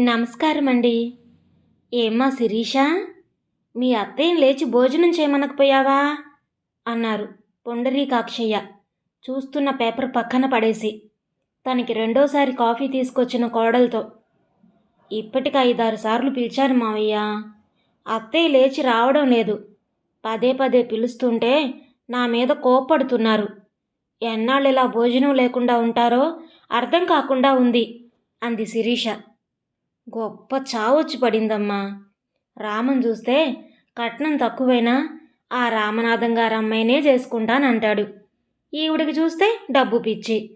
నమస్కారం అండి ఏమ్మా శిరీష? మీ అత్తయ్యం లేచి భోజనం చేయమనకపోయావా? అన్నారు పొండరీకాక్షయ్య. చూస్తున్న పేపర్ పక్కన పడేసి. తనకి రెండోసారి కాఫీ తీసుకొచ్చిన కోడలతో. ఇప్పటికి ఐదారు సార్లు పిలిచాను మావయ్య. అత్తయ్య లేచి రావడం లేదు. పదే పదే పిలుస్తుంటే నా మీద కోప్పడుతున్నారు. ఎన్నాళ్ళు ఇలా భోజనం లేకుండా ఉంటారో అర్థం కాకుండా ఉంది అంది శిరీష. గొప్ప చావొచ్చి పడిందమ్మా. రామన్ చూస్తే కట్నం తక్కువైనా ఆ రామనాథం గారు అమ్మాయినే చేసుకుంటానంటాడు. ఈవిడికి చూస్తే డబ్బు పిచ్చి.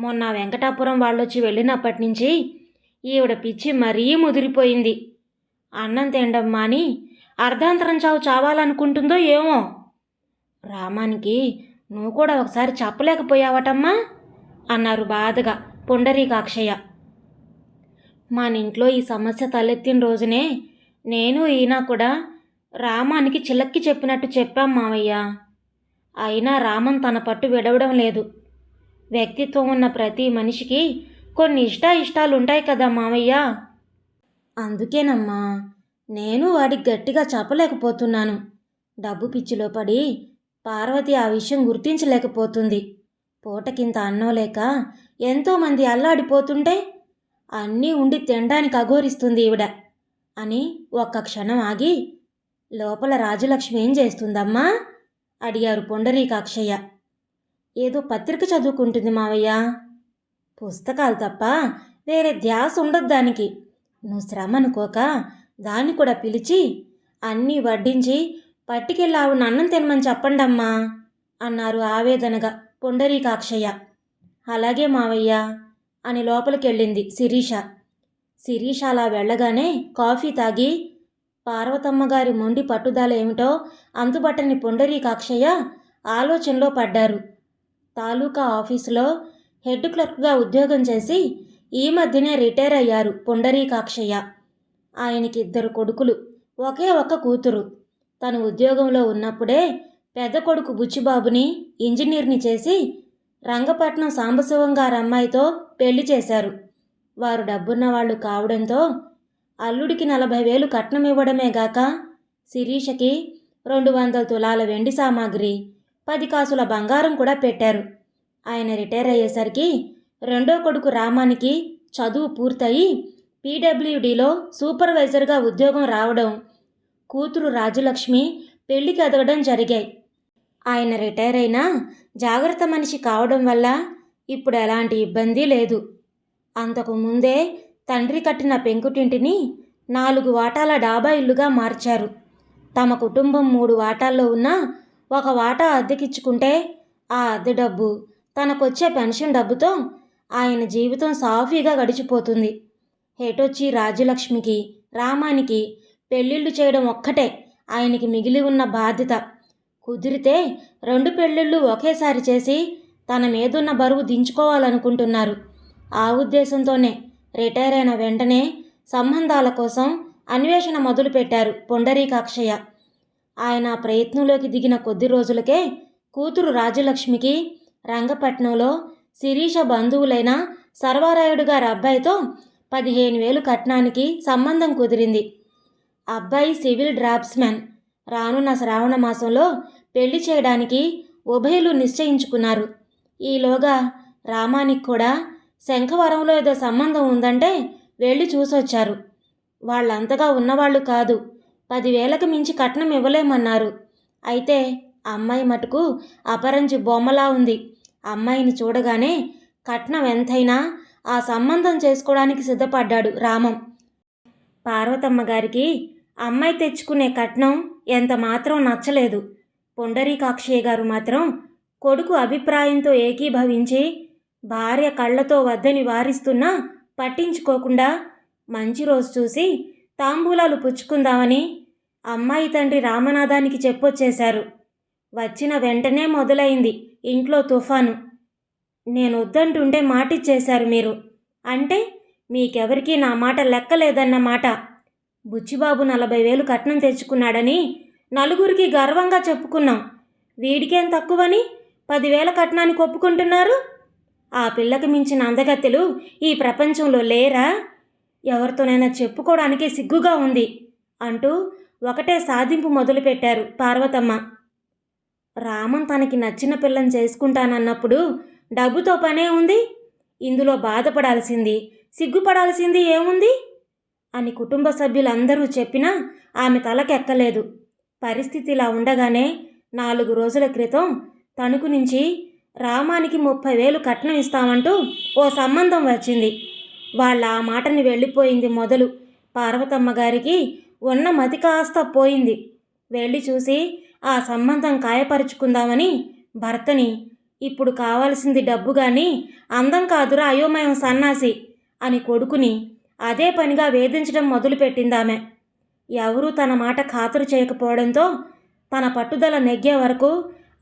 మొన్న వెంకటాపురం వాళ్ళొచ్చి వెళ్ళినప్పటి నుంచి ఈవిడ పిచ్చి మరీ ముదిరిపోయింది. అన్నం తిండమ్మా అని అర్ధాంతరం చావు చావాలనుకుంటుందో ఏమో. రామానికి నువ్వు కూడా ఒకసారి చెప్పలేకపోయావటమ్మా అన్నారు బాధగా పుండరీకాక్షయ్య. మన ఇంట్లో ఈ సమస్య తలెత్తిన రోజునే నేను ఈయన కూడా రామానికి చిలక్కి చెప్పినట్టు చెప్పాం మావయ్య. అయినా రామన్ తన పట్టు విడవడం లేదు. వ్యక్తిత్వం ఉన్న ప్రతి మనిషికి కొన్ని ఇష్ట ఇష్టాలు ఉంటాయి కదా మావయ్య. అందుకేనమ్మా నేను వాడికి గట్టిగా చెప్పలేకపోతున్నాను. డబ్బు పిచ్చిలో పడి పార్వతి ఆ విషయం గుర్తించలేకపోతుంది. పూటకింత అన్నం లేక ఎంతోమంది అల్లాడిపోతుంటే అన్నీ ఉండి తినడానికి అఘోరిస్తుంది ఈవిడ అని ఒక్క క్షణం ఆగి లోపల రాజలక్ష్మి ఏం చేస్తుందమ్మా? అడిగారు పొండరీకాక్షయ్య ఏదో పత్రిక చదువుకుంటుంది మావయ్య. పుస్తకాలు తప్ప వేరే ధ్యాస ఉండదు దానికి. నువ్వు శ్రమ అనుకోక దాన్ని కూడా పిలిచి అన్నీ వడ్డించి పట్టుకెళ్ళావు అన్నం తినమని చెప్పండమ్మా అన్నారు ఆవేదనగా పొండరీకాక్షయ్య అలాగే మావయ్య. అని లోపలికెళ్ళింది శిరీష. శిరీష అలా వెళ్ళగానే కాఫీ తాగి పార్వతమ్మ గారి మొండి పట్టుదల ఏమిటో అంతుబట్టని పొండరీకాక్షయ్య ఆలోచనలో పడ్డారు. తాలూకా ఆఫీసులో హెడ్ క్లర్క్గా ఉద్యోగం చేసి ఈ మధ్యనే రిటైర్ అయ్యారు పొండరీకాక్షయ్య ఆయనకి ఇద్దరు కొడుకులు ఒకే ఒక్క కూతురు. తను ఉద్యోగంలో ఉన్నప్పుడే పెద్ద కొడుకు బుచ్చిబాబుని ఇంజనీర్ని చేసి రంగపట్నం సాంబశివం గారి అమ్మాయితో పెళ్ళి చేశారు. వారు డబ్బున్న వాళ్ళు కావడంతో అల్లుడికి నలభై వేలు కట్నం ఇవ్వడమే గాక శిరీషకి రెండు వందల తులాల వెండి సామాగ్రి పది కాసుల బంగారం కూడా పెట్టారు. ఆయన రిటైర్ అయ్యేసరికి రెండో కొడుకు రామానికి చదువు పూర్తయి పీడబ్ల్యూడీలో సూపర్వైజర్గా ఉద్యోగం రావడం కూతురు రాజలక్ష్మి పెళ్ళికి ఎదగడం జరిగాయి. ఆయన రిటైర్ అయినా జాగ్రత్త మనిషి కావడం వల్ల ఇప్పుడు ఎలాంటి ఇబ్బంది లేదు. అంతకు ముందే తండ్రి కట్టిన పెంకుటింటిని నాలుగు వాటాల డాబా ఇల్లుగా మార్చారు. తమ కుటుంబం మూడు వాటాల్లో ఉన్న ఒక వాటా అద్దెకిచ్చుకుంటే ఆ అద్దె డబ్బు తనకొచ్చే పెన్షన్ డబ్బుతో ఆయన జీవితం సాఫీగా గడిచిపోతుంది. హేటొచ్చి రాజ్యలక్ష్మికి రామానికి పెళ్ళిళ్ళు చేయడం ఒక్కటే ఆయనకి మిగిలి ఉన్న బాధ్యత. కుదిరితే రెండు పెళ్ళిళ్ళు ఒకేసారి చేసి తన మీదున్న బరువు దించుకోవాలనుకుంటున్నారు. ఆ ఉద్దేశంతోనే రిటైర్ అయిన వెంటనే సంబంధాల కోసం అన్వేషణ మొదలుపెట్టారు పొండరీకాక్షయ్య ఆయన ప్రయత్నంలోకి దిగిన కొద్ది రోజులకే కూతురు రాజలక్ష్మికి రంగపట్నంలో శిరీష బంధువులైన సర్వారాయుడు గారి అబ్బాయితో పదిహేను వేలు కట్నానికి సంబంధం కుదిరింది. అబ్బాయి సివిల్ డ్రాప్స్మెన్ రానున్న శ్రావణ మాసంలో పెళ్ళి చేయడానికి ఉభయలు నిశ్చయించుకున్నారు. ఈలోగా రామానికి కూడా శంఖవరంలో ఏదో సంబంధం ఉందంటే వెళ్ళి చూసొచ్చారు. వాళ్ళంతగా ఉన్నవాళ్ళు కాదు. పదివేలకు మించి కట్నం ఇవ్వలేమన్నారు. అయితే అమ్మాయి మటుకు అపరంజి బొమ్మలా ఉంది. అమ్మాయిని చూడగానే కట్నం ఎంతైనా ఆ సంబంధం చేసుకోవడానికి సిద్ధపడ్డాడు రామం. పార్వతమ్మ గారికి అమ్మాయి తెచ్చుకునే కట్నం ఎంత మాత్రం నచ్చలేదు. పొండరీకాక్షయ్య గారు మాత్రం కొడుకు అభిప్రాయంతో ఏకీభవించి భార్య కళ్ళతో వద్దని వారిస్తున్నా పట్టించుకోకుండా మంచి రోజు చూసి తాంబూలాలు పుచ్చుకుందామని అమ్మాయి తండ్రి రామనాథానికి చెప్పొచ్చేశారు. వచ్చిన వెంటనే మొదలైంది ఇంట్లో తుఫాను. నేను వద్దంటుంటే మాటిచ్చేశారు మీరు. అంటే మీకెవరికీ నా మాట లెక్కలేదన్న మాట బుచ్చిబాబు నలభై వేలు కట్నం తెచ్చుకున్నాడని నలుగురికి గర్వంగా చెప్పుకున్నాం. వీడికేం తక్కువని? పదివేల కట్నానికి ఒప్పుకుంటున్నారు? ఆ పిల్లకి మించిన అందగత్తెలు ఈ ప్రపంచంలో లేరా? ఎవరితోనైనా చెప్పుకోవడానికే సిగ్గుగా ఉంది అంటూ ఒకటే సాధింపు మొదలుపెట్టారు పార్వతమ్మ. రామన్ తనకి నచ్చిన పిల్లని చేసుకుంటానన్నప్పుడు డబ్బుతో పనే ఉంది? ఇందులో బాధపడాల్సింది సిగ్గుపడాల్సింది ఏముంది? అని కుటుంబ సభ్యులందరూ చెప్పినా ఆమె తలకెక్కలేదు. పరిస్థితి ఇలా ఉండగానే నాలుగు రోజుల క్రితం తణుకు నుంచి రామానికి ముప్పై వేలు కట్నం ఇస్తామంటూ ఓ సంబంధం వచ్చింది. వాళ్ళ ఆ మాటని వెళ్ళిపోయింది మొదలు పార్వతమ్మ గారికి ఉన్న మతి కాస్త పోయింది. వెళ్ళి చూసి ఆ సంబంధం ఖాయపరుచుకుందామని భర్తని ఇప్పుడు కావాల్సింది డబ్బు కానీ అందం కాదురా అయోమయం సన్నాసి అని కొడుకుని అదే పనిగా వేధించడం మొదలుపెట్టింది ఆమె ఎవరూ తన మాట ఖాతరు చేయకపోవడంతో తన పట్టుదల నెగ్గే వరకు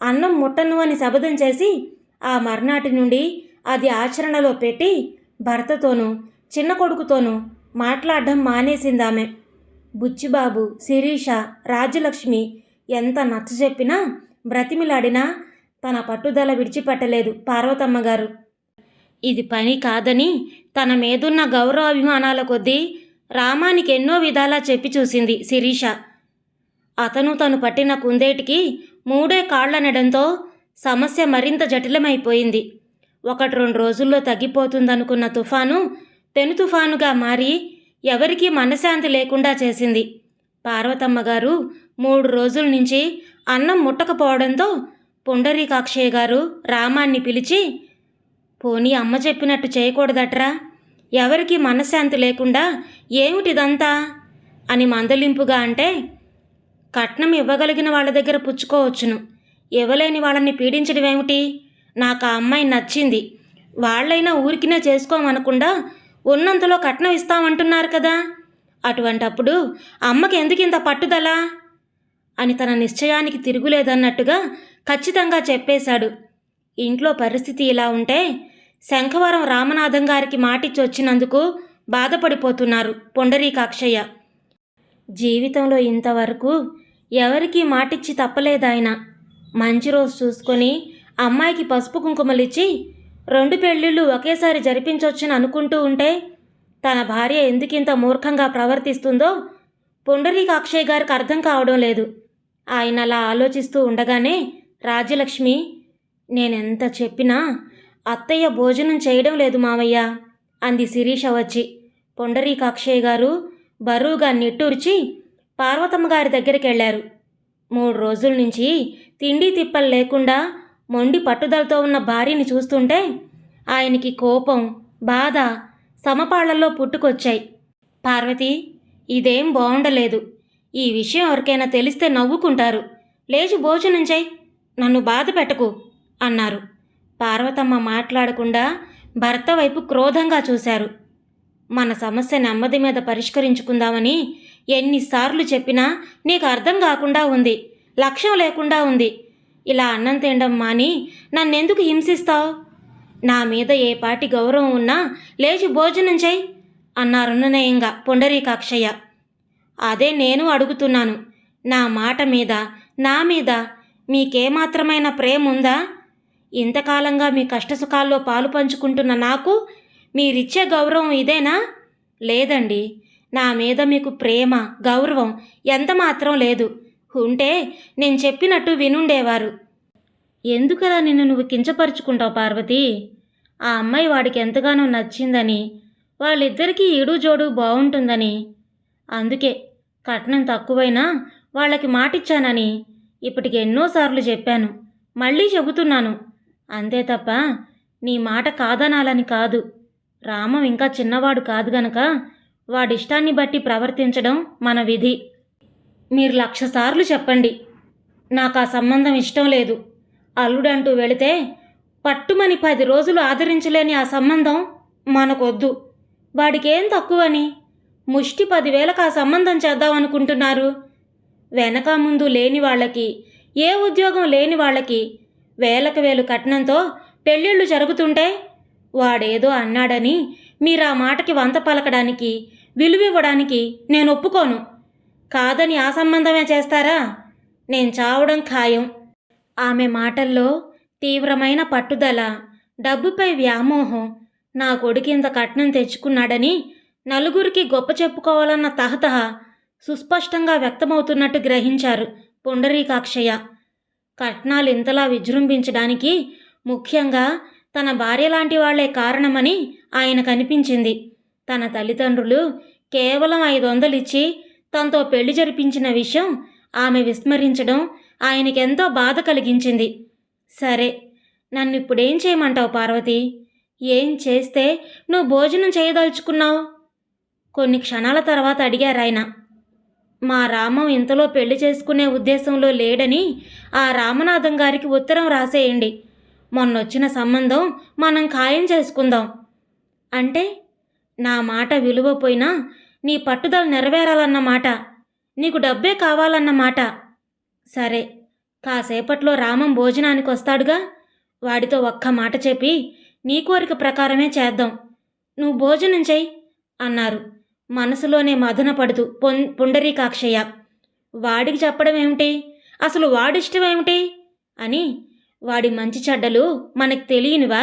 అన్నం ముట్టను అని శబదం చేసి ఆ మర్నాటి నుండి అది ఆచరణలో పెట్టి భర్తతోనూ చిన్న కొడుకుతోనూ మాట్లాడడం మానేసిందామె. బుచ్చిబాబు శిరీష రాజలక్ష్మి ఎంత నచ్చ చెప్పినా బ్రతిమిలాడినా తన పట్టుదల విడిచిపెట్టలేదు పార్వతమ్మ గారు ఇది పని కాదని తన మీదున్న గౌరవాభిమానాల కొద్దీ రామానికి ఎన్నో విధాలా చెప్పి చూసింది శిరీష. అతను తను పట్టిన కుందేటికి మూడే కాళ్ళనడంతో సమస్య మరింత జటిలమైపోయింది. ఒకటి రెండు రోజుల్లో తగ్గిపోతుందనుకున్న తుఫాను పెను తుఫానుగా మారి ఎవరికీ మనశ్శాంతి లేకుండా చేసింది. పార్వతమ్మ గారు మూడు రోజుల నుంచి అన్నం ముట్టకపోవడంతో పుండరీకాక్షయ్య గారు రామాన్ని పిలిచి పోనీ అమ్మ చెప్పినట్టు చేయకూడదట్రా. ఎవరికి మనశ్శాంతి లేకుండా ఏమిటిదంతా? అని మందలింపుగా అంటే కట్నం ఇవ్వగలిగిన వాళ్ళ దగ్గర పుచ్చుకోవచ్చును. ఇవ్వలేని వాళ్ళని పీడించడం ఏమిటి నాకు ఆ అమ్మాయి నచ్చింది. వాళ్ళైనా ఊరికినే చేసుకోమనకుండా ఉన్నంతలో కట్నం ఇస్తామంటున్నారు కదా? అటువంటప్పుడు అమ్మకి ఎందుకు ఇంత పట్టుదల? అని తన నిశ్చయానికి తిరుగులేదన్నట్టుగా ఖచ్చితంగా చెప్పేశాడు. ఇంట్లో పరిస్థితి ఇలా ఉంటే శంఖవరం రామనాథం గారికి మాటిచ్చి వచ్చినందుకు బాధపడిపోతున్నారు పొండరీకాక్షయ్య జీవితంలో ఇంతవరకు ఎవరికీ మాటిచ్చి తప్పలేదాయన. మంచి రోజు చూసుకొని అమ్మాయికి పసుపు కుంకుమలిచ్చి రెండు పెళ్ళిళ్ళు ఒకేసారి జరిపించవచ్చని అనుకుంటూ ఉంటే తన భార్య ఎందుకింత మూర్ఖంగా ప్రవర్తిస్తుందో పుండరీకాక్షయ్య గారికి అర్థం కావడం లేదు. ఆయన అలా ఆలోచిస్తూ ఉండగానే రాజ్యలక్ష్మి నేనెంత చెప్పినా అత్తయ్య భోజనం చేయడం లేదు మావయ్య అంది శిరీష వచ్చి. పొండరీకాక్షయ్య గారు బరువుగా నిట్టూర్చి పార్వతమ్మ గారి దగ్గరికి వెళ్ళారు. మూడు రోజుల నుంచి తిండి తిప్పలు లేకుండా మొండి పట్టుదలతో ఉన్న భార్యని చూస్తుంటే ఆయనకి కోపం బాధ సమపాళ్ళలో పుట్టుకొచ్చాయి. పార్వతి ఇదేం బాగుండలేదు ఈ విషయం ఎవరికైనా తెలిస్తే నవ్వుకుంటారు. లేచి భోజనం చేయి. నన్ను బాధ పెట్టకు అన్నారు. పార్వతమ్మ మాట్లాడకుండా భర్త వైపు క్రోధంగా చూశారు. మన సమస్య నెమ్మది మీద పరిష్కరించుకుందామని ఎన్నిసార్లు చెప్పినా నీకు అర్థం కాకుండా ఉంది లక్ష్యం లేకుండా ఉంది. ఇలా అన్నం తినడం మాని నన్నెందుకు హింసిస్తావు? నా మీద ఏ పాటి గౌరవం ఉన్నా లేచి భోజనం చేయి అన్నారున్ననయంగా పొండరీకాక్షయ్య. అదే నేను అడుగుతున్నాను నా మాట మీద నా మీద మీకేమాత్రమైన ప్రేమ ఉందా ఇంతకాలంగా మీ కష్టసుఖాల్లో పాలు పంచుకుంటున్న నాకు మీరిచ్చే గౌరవం ఇదేనా? లేదండి. నా మీద మీకు ప్రేమ గౌరవం ఎంత మాత్రం లేదు. ఉంటే నేను చెప్పినట్టు వినుండేవారు. ఎందుకలా నిన్ను నువ్వు కించపరుచుకుంటావు పార్వతి? ఆ అమ్మాయి వాడికి ఎంతగానో నచ్చిందని వాళ్ళిద్దరికీ ఈడు జోడు బాగుంటుందని అందుకే కట్నం తక్కువైనా వాళ్ళకి మాటిచ్చానని ఇప్పటికి ఎన్నోసార్లు చెప్పాను. మళ్ళీ చెబుతున్నాను. అంతే తప్ప నీ మాట కాదనాలని కాదు. రామం ఇంకా చిన్నవాడు కాదు గనక వాడిష్టాన్ని బట్టి ప్రవర్తించడం మన విధి. మీరు లక్ష సార్లు చెప్పండి. నాకు ఆ సంబంధం ఇష్టం లేదు. అల్లుడంటూ వెళితే పట్టుమని పది రోజులు ఆదరించలేని ఆ సంబంధం మనకొద్దు. వాడికేం తక్కువని? ముష్టి పదివేలకు ఆ సంబంధం చేద్దామనుకుంటున్నారు. వెనక ముందు లేని వాళ్ళకి ఏ ఉద్యోగం లేని వాళ్ళకి వేలకు వేలు కట్నంతో పెళ్ళిళ్ళు జరుగుతుంటే వాడేదో అన్నాడని మీరు ఆ మాటకి వంత పలకడానికి విలువివ్వడానికి నేను ఒప్పుకోను. కాదని ఆ సంబంధమే చేస్తారా? నేను చావడం ఖాయం. ఆమె మాటల్లో తీవ్రమైన పట్టుదల డబ్బుపై వ్యామోహం నా కొడుకింత కట్నం తెచ్చుకున్నాడని నలుగురికి గొప్ప చెప్పుకోవాలన్న తహతహ సుస్పష్టంగా వ్యక్తమవుతున్నట్టు గ్రహించారు పుండరీకాక్షయ్య. కట్నాలు ఇంతలా విజృంభించడానికి ముఖ్యంగా తన భార్య లాంటి వాళ్ళే కారణమని ఆయన కనిపించింది. తన తల్లిదండ్రులు కేవలం ఐదు వందలిచ్చి తనతో పెళ్ళి జరిపించిన విషయం ఆమె విస్మరించడం ఆయనకెంతో బాధ కలిగించింది. సరే నన్ను ఇప్పుడేం చేయమంటావు పార్వతి? ఏం చేస్తే నువ్వు భోజనం చేయదలుచుకున్నావు? కొన్ని క్షణాల తర్వాత అడిగారాయన మా రామం ఇంతలో పెళ్ళి చేసుకునే ఉద్దేశంలో లేడని ఆ రామనాథం గారికి ఉత్తరం రాసేయండి. మొన్నొచ్చిన సంబంధం మనం ఖాయం చేసుకుందాం. అంటే నా మాట విలువ పోయినా నీ పట్టుదల నెరవేరాలన్నమాట నీకు డబ్బే కావాలన్నమాట సరే కాసేపట్లో రామం భోజనానికి వస్తాడుగా. వాడితో ఒక్క మాట చెప్పి నీ కోరిక ప్రకారమే చేద్దాం. నువ్వు భోజనం చెయ్యి అన్నారు. మనసులోనే మదన పడుతూ పొన్ పుండరీకాక్షయ్య. వాడికి చెప్పడం ఏమిటి అసలు వాడిష్టం ఏమిటి అని వాడి మంచి చెడ్డలు మనకు తెలియనివా?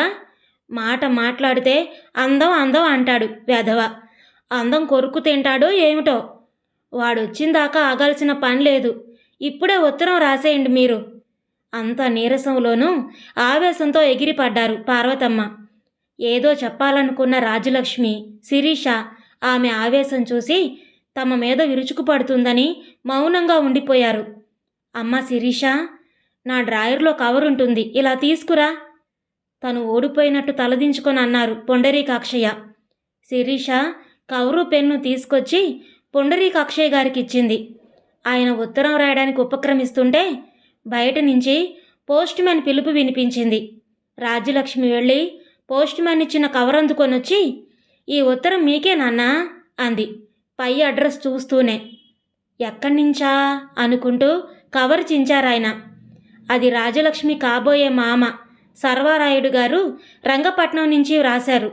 మాట మాట్లాడితే అందం అందం అంటాడు వెధవ. అందం కొరుకు తింటాడో ఏమిటో? వాడొచ్చిందాకా ఆగాల్సిన పని లేదు. ఇప్పుడే ఉత్తరం రాసేయండి మీరు. అంత నీరసంలోనూ ఆవేశంతో ఎగిరిపడ్డారు పార్వతమ్మ. ఏదో చెప్పాలనుకున్న రాజలక్ష్మి శిరీష ఆమె ఆవేశం చూసి తమ మీద విరుచుకుపడుతుందని మౌనంగా ఉండిపోయారు. అమ్మ శిరీష! నా డ్రాయర్లో కవర్ ఉంటుంది ఇలా తీసుకురా. తను ఓడిపోయినట్టు తలదించుకొని అన్నారు పొండరీకాక్షయ్య. శిరీష కవరు పెన్ను తీసుకొచ్చి పొండరీకాక్షయ్య గారికి ఇచ్చింది ఆయన ఉత్తరం రాయడానికి ఉపక్రమిస్తుంటే బయట నుంచి పోస్ట్ మ్యాన్ పిలుపు వినిపించింది. రాజ్యలక్ష్మి వెళ్ళి పోస్ట్ మ్యాన్ ఇచ్చిన కవర్ అందుకొని వచ్చి ఈ ఉత్తరం మీకే నాన్నా అంది. పై అడ్రస్ చూస్తూనే. ఎక్కడి నుంచా అనుకుంటూ కవర్ చించారాయన. అది రాజలక్ష్మి కాబోయే మామ. సర్వారాయుడు గారు రంగపట్నం నుంచి వ్రాశారు.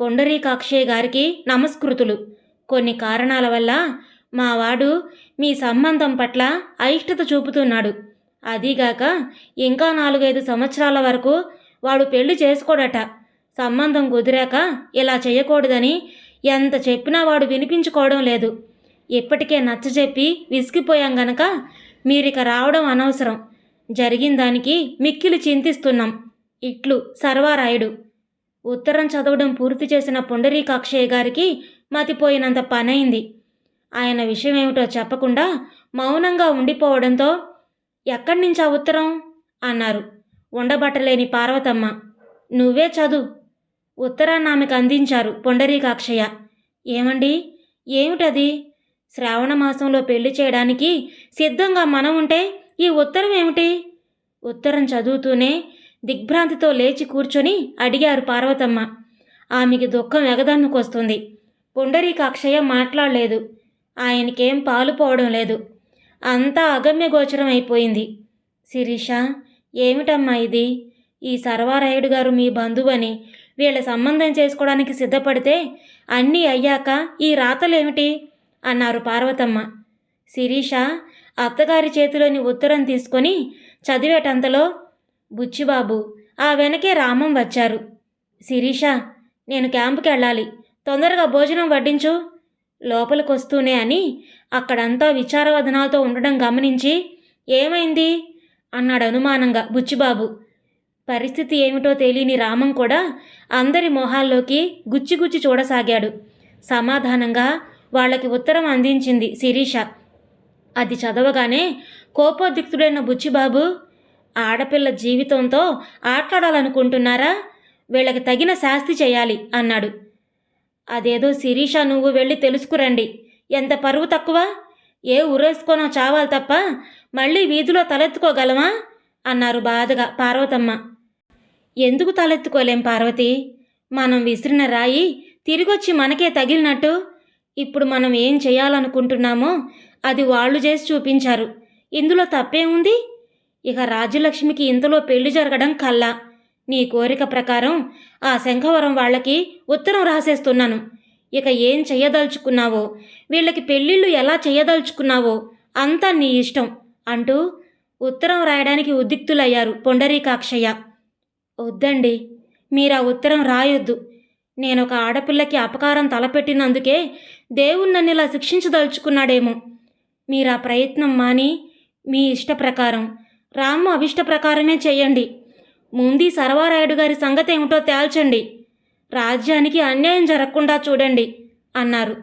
పొండరీకాక్షయ్య గారికి నమస్కృతులు. కొన్ని కారణాల వల్ల మావాడు మీ సంబంధం పట్ల అయిష్టత చూపుతున్నాడు. అదీగాక ఇంకా నాలుగైదు సంవత్సరాల వరకు వాడు పెళ్ళి చేసుకోడట. సంబంధం కుదిరాక ఇలా చేయకూడదని ఎంత చెప్పినా వాడు వినిపించుకోవడం లేదు. ఇప్పటికే నచ్చజెప్పి విసిగిపోయాం గనక మీరిక రావడం అనవసరం. జరిగిన దానికి మిక్కిలి చింతిస్తున్నాం. ఇట్లు సర్వారాయుడు. ఉత్తరం చదవడం పూర్తి చేసిన పుండరీకాక్షయ్య గారికి మతిపోయినంత పనైంది. ఆయన విషయం ఏమిటో చెప్పకుండా మౌనంగా ఉండిపోవడంతో ఎక్కడి నుంచి ఆ ఉత్తరం అన్నారు. ఉండబట్టలేని పార్వతమ్మ. నువ్వే చదువు. ఉత్తరాన్ని ఆమెకు అందించారు పొండరీకాక్షయ్య ఏమండి? ఏమిటది? శ్రావణ మాసంలో పెళ్ళి చేయడానికి సిద్ధంగా మనం ఉంటే ఈ ఉత్తరం ఏమిటి? ఉత్తరం చదువుతూనే దిగ్భ్రాంతితో లేచి కూర్చొని అడిగారు పార్వతమ్మ. ఆమెకి దుఃఖం ఎగదన్నుకొస్తుంది. పుండరీకాక్షయ్య మాట్లాడలేదు. ఆయనకేం పాలు పోవడం లేదు. అంతా అగమ్యగోచరం అయిపోయింది. శిరీష ఏమిటమ్మా ఇది? ఈ సర్వారాయుడు గారు మీ బంధువని వీళ్ళ సంబంధం చేసుకోవడానికి సిద్ధపడితే అన్నీ అయ్యాక ఈ రాతలేమిటి? అన్నారు పార్వతమ్మ. శిరీష అత్తగారి చేతిలోని ఉత్తరం తీసుకొని చదివేటంతలో బుచ్చిబాబు ఆ వెనకే రామం వచ్చారు. శిరీష నేను క్యాంపుకి వెళ్ళాలి తొందరగా భోజనం వడ్డించు. లోపలికొస్తూనే అని అక్కడంతా విచారవదనాలతో ఉండడం గమనించి ఏమైంది? అన్నాడు అనుమానంగా బుచ్చిబాబు. పరిస్థితి ఏమిటో తెలియని రామం కూడా అందరి మొహాల్లోకి గుచ్చిగుచ్చి చూడసాగాడు. సమాధానంగా వాళ్ళకి ఉత్తరం అందించింది శిరీష. అది చదవగానే కోపోద్రిక్తుడైన బుచ్చిబాబు ఆడపిల్ల జీవితంతో ఆటలాడాలనుకుంటున్నారా వీళ్ళకి తగిన శాస్తి చేయాలి అన్నాడు. అదేదో శిరీష నువ్వు వెళ్ళి తెలుసుకురండి. ఎంత పరువు తక్కువ? ఏ ఉరేసుకోనో చావాలి తప్ప మళ్ళీ వీధిలో తలెత్తుకోగలమా? అన్నారు బాధగా పార్వతమ్మ. ఎందుకు తలెత్తుకోలేం పార్వతి? మనం విసిరిన రాయి తిరిగొచ్చి మనకే తగిలినట్టు. ఇప్పుడు మనం ఏం చేయాలనుకుంటున్నామో అది వాళ్ళు చేసి చూపించారు. ఇందులో తప్పేముంది ఇక రాజ్యలక్ష్మికి ఇంతలో పెళ్ళి జరగడం కల్లా. నీ కోరిక ప్రకారం ఆ శంఖవరం వాళ్ళకి ఉత్తరం రాసేస్తున్నాను. ఇక ఏం చెయ్యదలుచుకున్నావో? వీళ్ళకి పెళ్ళిళ్ళు ఎలా చెయ్యదలుచుకున్నావో? అంతా నీ ఇష్టం అంటూ ఉత్తరం రాయడానికి ఉద్రిక్తులయ్యారు పొండరీకాక్షయ్య. వద్దండి మీరు ఆ ఉత్తరం రాయొద్దు. నేను ఒక ఆడపిల్లకి అపకారం తలపెట్టినందుకే దేవుణ్ణి నన్ను ఇలా శిక్షించదలుచుకున్నాడేమో. మీరు ఆ ప్రయత్నం మాని మీ ఇష్ట ప్రకారం. రాము అభిష్ట ప్రకారమే చేయండి. ముందు సర్వారాయుడు గారి సంగతి ఏమిటో తేల్చండి. రాజ్యానికి అన్యాయం జరగకుండా చూడండి అన్నారు.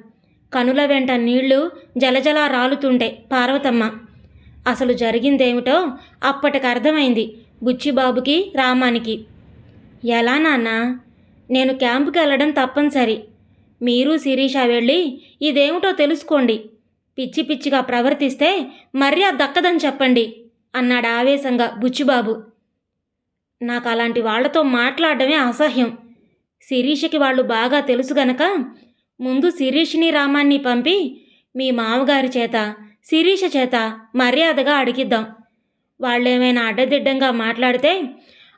కనుల వెంట నీళ్ళు జలజలా రాలుతుంటే పార్వతమ్మ అసలు జరిగిందేమిటో అప్పటికి అర్థమైంది బుచ్చిబాబుకి రామానికి. ఎలా నాన్న? నేను క్యాంపుకి వెళ్ళడం తప్పనిసరి. మీరు శిరీష వెళ్ళి ఇదేమిటో తెలుసుకోండి. పిచ్చి పిచ్చిగా ప్రవర్తిస్తే మర్యాద దక్కదని చెప్పండి అన్నాడు ఆవేశంగా బుచ్చిబాబు. నాకు అలాంటి వాళ్ళతో మాట్లాడడమే అసహ్యం. శిరీషకి వాళ్ళు బాగా తెలుసు గనక ముందు శిరీష్ని రామాన్ని పంపి మీ మామగారి చేత శిరీష చేత మర్యాదగా అడిగిద్దాం. వాళ్ళేమైనా అడ్డదిడ్డంగా మాట్లాడితే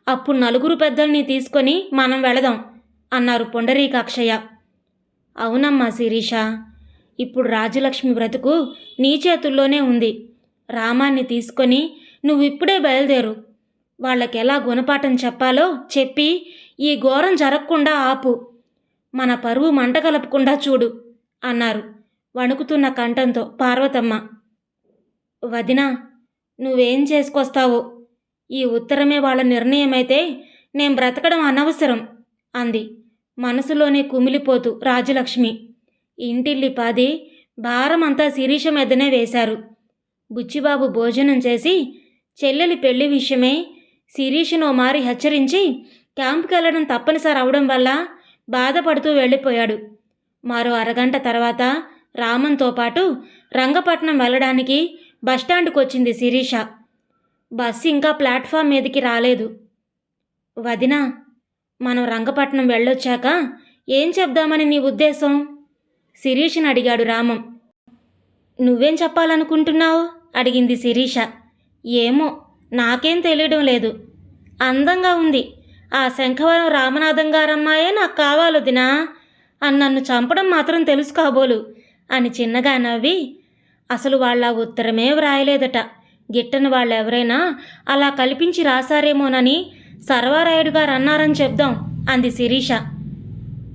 అప్పుడు నలుగురు పెద్దల్ని తీసుకొని మనం వెళదాం అన్నారు పొండరీకాక్షయ్య. అవునమ్మా శిరీష ఇప్పుడు రాజలక్ష్మి బ్రతుకు నీ చేతుల్లోనే ఉంది. రామాన్ని తీసుకొని నువ్విప్పుడే బయలుదేరు. వాళ్ళకి ఎలా గుణపాఠం చెప్పాలో చెప్పి ఈ ఘోరం జరగకుండా ఆపు. మన పరువు మంట కలపకుండా చూడు అన్నారు వణుకుతున్న కంఠంతో పార్వతమ్మ. వదినా నువ్వేం చేసుకొస్తావో? ఈ ఉత్తరమే వాళ్ళ నిర్ణయమైతే నేను బ్రతకడం అనవసరం అంది. మనసులోనే కుమిలిపోతూ రాజలక్ష్మి. ఇంటిల్లి పాది భారమంతా శిరీష మీదనే వేశారు. బుచ్చిబాబు భోజనం చేసి చెల్లెలి పెళ్ళి విషయమై శిరీషను మారి హెచ్చరించి క్యాంప్కి వెళ్ళడం తప్పనిసరి అవడం వల్ల బాధపడుతూ వెళ్ళిపోయాడు. మరో అరగంట తర్వాత రామంతో పాటు రంగపట్నం వెళ్ళడానికి బస్టాండ్కి వచ్చింది శిరీష. బస్సు ఇంకా ప్లాట్ఫామ్ మీదకి రాలేదు. వదినా మనం రంగపట్నం వెళ్ళొచ్చాక ఏం చెప్దామని నీ ఉద్దేశం? శిరీషని అడిగాడు రామం. నువ్వేం చెప్పాలనుకుంటున్నావు? అడిగింది శిరీష. ఏమో నాకేం తెలియడం లేదు. అందంగా ఉంది. ఆ శంఖవరం రామనాథం గారమ్మాయే నాకు కావాలొదినా అని నన్ను చంపడం మాత్రం తెలుసు కాబోలు అని చిన్నగా నవ్వి అసలు వాళ్ళ ఉత్తరమే వ్రాయలేదట. గిట్టని వాళ్ళెవరైనా అలా కల్పించి రాశారేమోనని సర్వారాయుడు గారు అన్నారని చెప్దాం అంది శిరీష.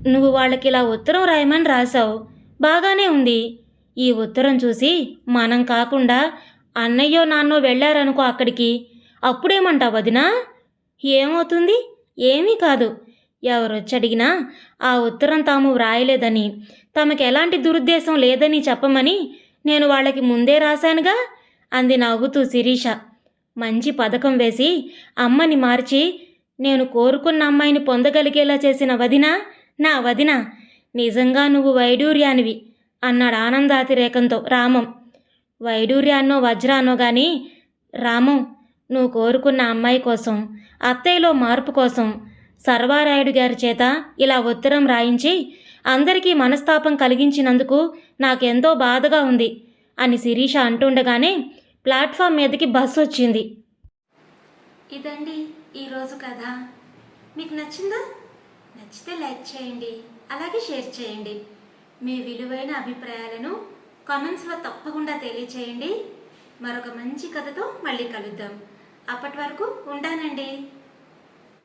నువ్వు వాళ్ళకి ఇలా ఉత్తరం రాయమని రాశావు. బాగానే ఉంది. ఈ ఉత్తరం చూసి మనం కాకుండా అన్నయ్యో నాన్నో వెళ్ళారనుకో అక్కడికి. అప్పుడేమంటావు వదినా? ఏమవుతుంది? ఏమీ కాదు. ఎవరొచ్చి అడిగినా ఆ ఉత్తరం తాము వ్రాయలేదని తమకు ఎలాంటి దురుద్దేశం లేదని చెప్పమని నేను వాళ్ళకి ముందే రాశానుగా? అంది నవ్వుతూ శిరీష. మంచి పథకం వేసి అమ్మని మార్చి నేను కోరుకున్న అమ్మాయిని పొందగలిగేలా చేసిన వదిన? నా వదిన నిజంగా నువ్వు వైడూర్యానివి అన్నాడు ఆనందాతిరేకంతో రామం. వైడూర్యాన్నో వజ్రానో గాని రామం నువ్వు కోరుకున్న అమ్మాయి కోసం అత్తయ్యలో మార్పు కోసం సర్వారాయుడు గారి చేత ఇలా ఉత్తరం రాయించి అందరికీ మనస్తాపం కలిగించినందుకు నాకెంతో బాధగా ఉంది అని శిరీష అంటుండగానే ప్లాట్ఫామ్ మీదకి బస్సు వచ్చింది. ఇదండి ఈరోజు కథ. మీకు నచ్చిందా? నచ్చితే లైక్ చేయండి. అలాగే షేర్ చేయండి. మీ విలువైన అభిప్రాయాలను కామెంట్స్లో తప్పకుండా తెలియచేయండి. మరొక మంచి కథతో మళ్ళీ కలుద్దాం. అప్పటి వరకు ఉంటానండి.